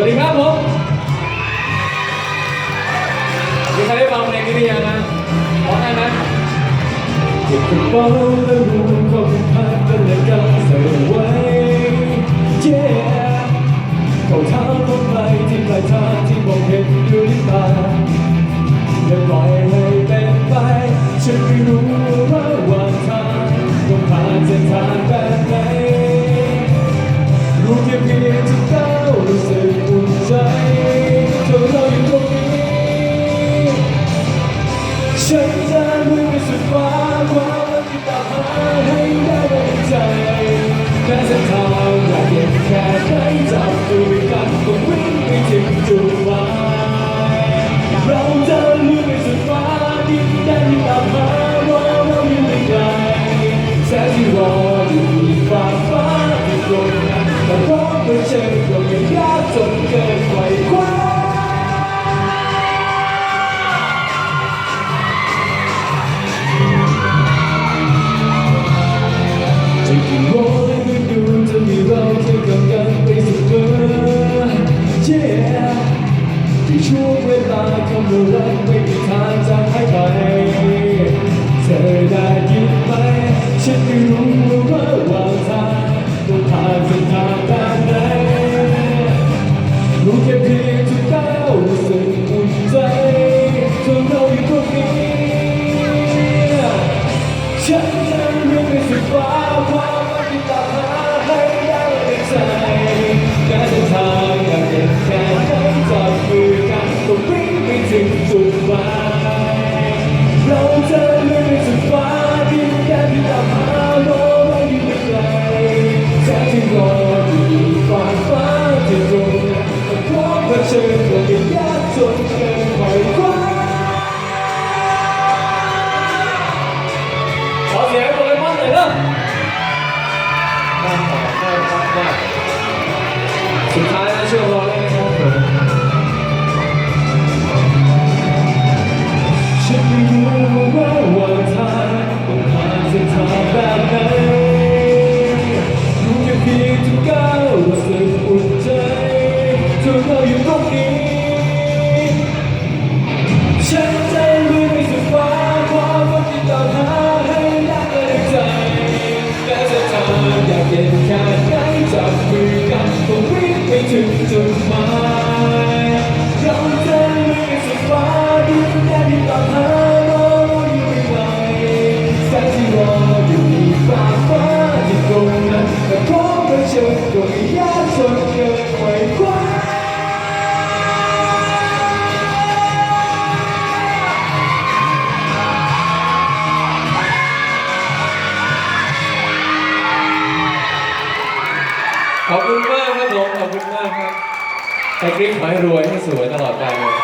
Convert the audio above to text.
วัสดีครับผมมีใครได้ฟังเพลงนี้หรือยังนะร้องได้ไหมเก็บกระเป๋าและรูปของพันเป็นเรื่องใส่ไว้เจ๊เขาทางลงไปที่ปลายทางที่มองเห็นด้วยตาอย่าปล่อยให้เป็นไปฉันไม่รู้ว่าวันทางต้องผ่านเส้นทางแบบไหนรู้แค่เพียงที่ก้ารู้สึก อุ่ ฉันไม่รู้ว่าว่าทางต้องผ่านเส้นทางแบบไหนรู้แค่เพียงทุกก้าว บเผชิญกับไม่ยากจนเกินไขว่คว้าขอเสียงให้โปเกมอนหน่อยเด้อได้ครับได้ครับได้สุดท้ายนช่วยรอได้ไหมครับผมฉันไม่รู้ว่าว่าทางต้องผ่านเส้นทางแบบ ขอบคุณมากครับผม ขอบคุณมากครับแต่กรี๊ดขอให้รวยให้สวยตลอดไปเลย